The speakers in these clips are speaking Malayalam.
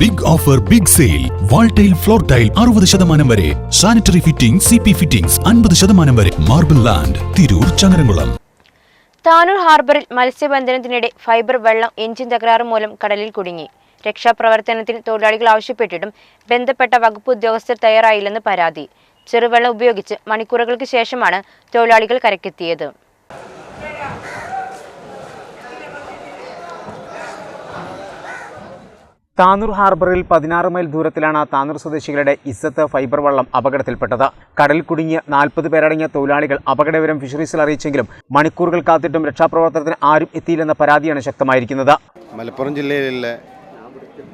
Big offer big sale wall tile floor tile അറുപത് ശതമാനം വരെ. Sanitary fitting C P fittings അൻപത് ശതമാനം വരെ. Marble land Tirur Changaramkulam. Tanur ഹാർബറിൽ മത്സ്യബന്ധനത്തിനിടെ ഫൈബർ വെള്ളം എഞ്ചിൻ തകരാറ് മൂലം കടലിൽ കുടുങ്ങി. രക്ഷാപ്രവർത്തനത്തിന് തൊഴിലാളികൾ ആവശ്യപ്പെട്ടിട്ടും ബന്ധപ്പെട്ട വകുപ്പ് ഉദ്യോഗസ്ഥർ തയ്യാറായില്ലെന്ന് പരാതി. ചെറുവെള്ളം ഉപയോഗിച്ച് മണിക്കൂറുകൾക്ക് ശേഷമാണ് തൊഴിലാളികൾ കരക്കെത്തിയത് താനൂർ ഹാർബറിൽ പതിനാറ് മൈൽ ദൂരത്തിലാണ് താനൂർ സ്വദേശികളുടെ ഇസത്ത് ഫൈബർ വള്ളം അപകടത്തിൽപ്പെട്ടത്. കടലിൽ കുടുങ്ങിയ നാൽപ്പത് പേരടങ്ങിയ തൊഴിലാളികൾ അപകടവിവരം ഫിഷറീസിൽ അറിയിച്ചെങ്കിലും മണിക്കൂറുകൾ കാത്തിട്ടും രക്ഷാപ്രവർത്തനത്തിന് ആരും എത്തിയില്ലെന്ന പരാതിയാണ് ശക്തമായിരിക്കുന്നത്. മലപ്പുറം ജില്ലയിലെ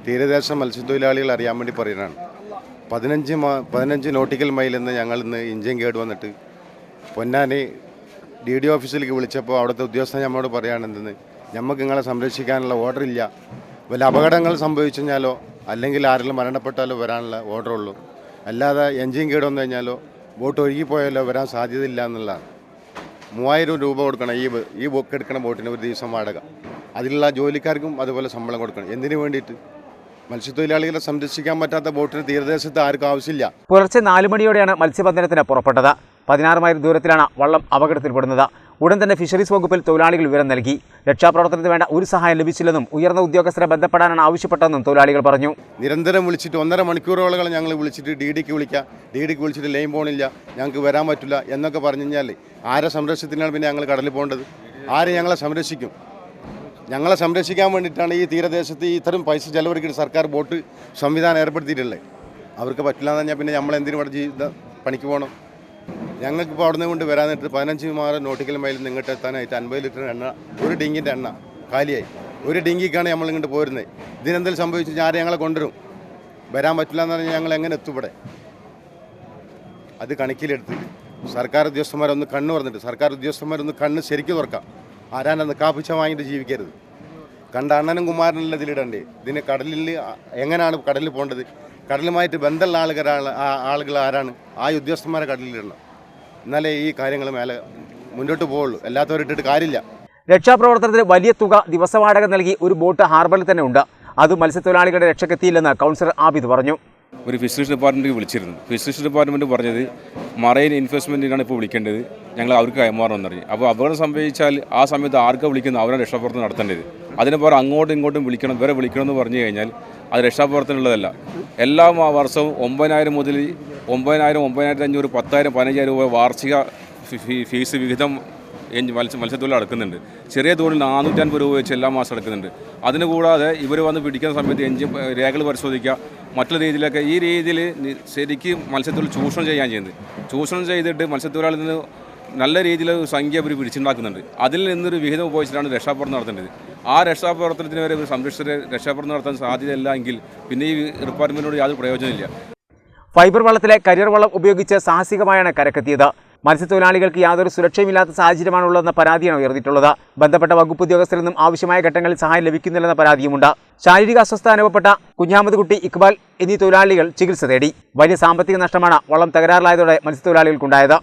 തീരദേശ മത്സ്യത്തൊഴിലാളികൾ അറിയാൻ വേണ്ടി പറയുന്നതാണ്. പതിനഞ്ച് പതിനഞ്ച് നോട്ടിക്കൽ മൈൽ എന്ന് ഞങ്ങൾ ഇന്ന് ഇഞ്ചിൻ കേട് വന്നിട്ട് പൊന്നാനി ഡി ഡി ഓഫീസിലേക്ക് വിളിച്ചപ്പോൾ അവിടുത്തെ ഉദ്യോഗസ്ഥൻ നമ്മളോട് പറയുകയാണെന്ന് നമുക്ക് നിങ്ങളെ സംരക്ഷിക്കാനുള്ള ഓർഡർ ഇല്ല. വല്ല അപകടങ്ങൾ സംഭവിച്ചു കഴിഞ്ഞാലോ അല്ലെങ്കിൽ ആരെങ്കിലും മരണപ്പെട്ടാലോ വരാനുള്ള ഓർഡർ ഉള്ളൂ. അല്ലാതെ എൻജിൻ കേട് വന്നു കഴിഞ്ഞാലോ ബോട്ട് ഒഴുകിപ്പോയാലോ വരാൻ സാധ്യതയില്ല എന്നുള്ളതാണ്. മൂവായിരം രൂപ കൊടുക്കണം ഈ ഈ ബുക്ക് എടുക്കണ ബോട്ടിന് ഒരു ദിവസം വാടക. അതിലുള്ള ജോലിക്കാർക്കും അതുപോലെ ശമ്പളം കൊടുക്കണം. എന്തിനു വേണ്ടിയിട്ട്? മത്സ്യത്തൊഴിലാളികളെ സംരക്ഷിക്കാൻ പറ്റാത്ത ബോട്ടിന് തീരദേശത്ത് ആർക്കും ആവശ്യമില്ല. പുലർച്ചെ നാല് മണിയോടെയാണ് മത്സ്യബന്ധനത്തിന് പുറപ്പെട്ടത്. പതിനാറ് മൈൽ ദൂരത്തിലാണ് വള്ളം അപകടത്തിൽപ്പെടുന്നത്. ഉടൻ തന്നെ ഫിഷറീസ് വകുപ്പിൽ തൊഴിലാളികൾ വിവരം നൽകി. രക്ഷാപ്രവർത്തനത്തിന് വേണ്ട ഒരു സഹായം ലഭിച്ചില്ലെന്നും ഉയർന്ന ഉദ്യോഗസ്ഥരെ ബന്ധപ്പെടാനാണ് ആവശ്യപ്പെട്ടതെന്നും തൊഴിലാളികൾ പറഞ്ഞു. നിരന്തരം വിളിച്ചിട്ട് ഒന്നര മണിക്കൂറോളം ഞങ്ങൾ വിളിച്ചിട്ട് ഡി ഡിക്ക് വിളിക്കാം ഡി ഡിക്ക് വിളിച്ചിട്ട് ലൈൻ പോണില്ല ഞങ്ങൾക്ക് വരാൻ പറ്റില്ല എന്നൊക്കെ പറഞ്ഞു കഴിഞ്ഞാൽ ആരെ സംരക്ഷണത്തിനാണ് പിന്നെ ഞങ്ങൾ കടലിൽ പോകേണ്ടത്? ആര് ഞങ്ങളെ സംരക്ഷിക്കും? ഞങ്ങളെ സംരക്ഷിക്കാൻ വേണ്ടിയിട്ടാണ് ഈ തീരദേശത്ത് ഇത്തരം പൈസ ചെലവഴിക്കുന്ന സർക്കാർ ബോട്ട് സംവിധാനം ഏർപ്പെടുത്തിയിട്ടുള്ളത്. അവർക്ക് പറ്റില്ല എന്ന് പറഞ്ഞാൽ പിന്നെ നമ്മൾ എന്തിനു ഇവിടെ പണിക്ക് പോകണം? ഞങ്ങൾക്കിപ്പോൾ അവിടെ നിന്ന് കൊണ്ട് വരാനായിട്ട് പതിനഞ്ച് മാറ് നോട്ടിക്കൽ മൈൽ നിങ്ങൾക്ക് എത്താനായിട്ട് അൻപത് ലിറ്റർ എണ്ണ ഒരു ഡിങ്കിന്റെ എണ്ണ കാലിയായി. ഒരു ഡിങ്കിക്കാണ് നമ്മൾ ഇങ്ങോട്ട് പോരുന്നത്. ഇതിനെന്തെങ്കിലും സംഭവിച്ചു ഞാൻ ഞങ്ങളെ കൊണ്ടുവരും. വരാൻ പറ്റില്ല എന്ന് പറഞ്ഞാൽ ഞങ്ങൾ എങ്ങനെ എത്തും ഇവിടെ? അത് കണക്കിലെടുത്തിട്ട് സർക്കാർ ഉദ്യോഗസ്ഥന്മാരൊന്ന് കണ്ണ് പറഞ്ഞിട്ട് സർക്കാർ ഉദ്യോഗസ്ഥന്മാരൊന്ന് കണ്ണ് ശരിക്കും തുറക്കാം. ആരാനന്ന് കാപ്പിച്ച വാങ്ങിയിട്ട് ജീവിക്കരുത്. കണ്ട അണ്ണനും കുമാരനല്ല ഇതിലിടണ്ടേ ഇതിന് കടലിൽ എങ്ങനെയാണ് കടലിൽ പോകേണ്ടത്? കടലുമായിട്ട് ബന്ധമുള്ള ആളുകളാണ് ആളുകൾ ആരാണ്? ആ ഉദ്യോഗസ്ഥന്മാരെ കടലിലിടണം എന്നാലേ ഈ കാര്യങ്ങൾ മേലെ മുന്നോട്ട് പോവുള്ളൂ എല്ലാത്തവരും ഇട്ടിട്ട് കാര്യമില്ല. രക്ഷാപ്രവർത്തനത്തിന് വലിയ തുക ദിവസവാടക നൽകി ഒരു ബോട്ട് ഹാർബറിൽ തന്നെ ഉണ്ട്. അത് മത്സ്യത്തൊഴിലാളികളുടെ രക്ഷക്കെത്തിയില്ലെന്ന് കൗൺസിലർ ആബിദ് പറഞ്ഞു. ഒരു ഫിഷറീസ് ഡിപ്പാർട്ട്മെന്റ് വിളിച്ചിരുന്നു. ഫിഷറീസ് ഡിപ്പാർട്ട്മെന്റ് പറഞ്ഞത് മറൈൻ എൻഫോഴ്സ്മെന്റിനാണ് ഇപ്പോൾ വിളിക്കേണ്ടത്. ഞങ്ങൾ അവർക്ക് കൈമാറണമെന്ന് പറഞ്ഞു. അപ്പോൾ അപകടം സംഭവിച്ചാൽ ആ സമയത്ത് ആർക്കാണ് വിളിക്കുന്നത്? അവരാണ് രക്ഷാപ്രവർത്തനം നടത്തേണ്ടത്. അതിന് പകരം അങ്ങോട്ടും ഇങ്ങോട്ടും വിളിക്കണം വരെ വിളിക്കണം എന്ന് പറഞ്ഞു കഴിഞ്ഞാൽ അത് രക്ഷാപ്രവർത്തനമുള്ളതല്ല എല്ലാ വർഷവും ഒമ്പതിനായിരം മുതൽ ഒമ്പതിനായിരം ഒമ്പതിനായിരത്തി അഞ്ഞൂറ് പത്തായിരം പതിനഞ്ചായിരം രൂപ വാർഷിക ഫീസ് വിഹിതം മത്സ്യ മത്സ്യത്തൊഴിൽ അടക്കുന്നുണ്ട്. ചെറിയ തോണിൽ നാനൂറ്റൻപത് രൂപ വെച്ച് എല്ലാ മാസം അടക്കുന്നുണ്ട്. അതിന് കൂടാതെ ഇവർ വന്ന് പിടിക്കുന്ന സമയത്ത് എഞ്ചിൻ രേഖകൾ പരിശോധിക്കുക മറ്റുള്ള രീതിയിലൊക്കെ ഈ രീതിയിൽ ശരിക്കും മത്സ്യത്തൊഴിൽ ചൂഷണം ചെയ്യാൻ ചെയ്യുന്നത്. ചൂഷണം ചെയ്തിട്ട് മത്സ്യത്തൊഴിലാളിൽ നിന്ന് നല്ല രീതിയിൽ സംഖ്യ അവർ പിടിച്ചുണ്ടാക്കുന്നുണ്ട്. അതിൽ നിന്നൊരു വിഹിതം ഉപയോഗിച്ചിട്ടാണ് രക്ഷാപ്രവർത്തനം നടത്തേണ്ടത്. ആ രക്ഷാപ്രവർത്തനത്തിന് വരെ സംരക്ഷിതരെ രക്ഷാപ്രവർത്തനം നടത്താൻ സാധ്യതയില്ല എങ്കിൽ പിന്നെ ഈ ഡിപ്പാർട്ട്മെന്റിനോട് യാതൊരു പ്രയോജനമില്ല ഫൈബർ വള്ളത്തിലെ കരിയർ വള്ളം ഉപയോഗിച്ച് സാഹസികമായാണ് കരക്കെത്തിയത് മത്സ്യത്തൊഴിലാളികൾക്ക് യാതൊരു സുരക്ഷയുമില്ലാത്ത സാഹചര്യമാണുള്ളതെന്ന പരാതിയാണ് ഉയർന്നിട്ടുള്ളത്. ബന്ധപ്പെട്ട വകുപ്പ് ഉദ്യോഗസ്ഥരിൽ നിന്നും ആവശ്യമായ ഘട്ടങ്ങളിൽ സഹായം ലഭിക്കുന്നില്ലെന്ന പരാതിയുമുണ്ട്. ശാരീരിക അസ്വസ്ഥ അനുഭവപ്പെട്ട കുഞ്ഞാമത് കുട്ടി ഇക്ബാൽ എന്നീ തൊഴിലാളികൾ ചികിത്സ തേടി. വലിയ സാമ്പത്തിക നഷ്ടമാണ് വള്ളം തകരാറിലായതോടെ മത്സ്യത്തൊഴിലാളികൾക്കുണ്ടായത്.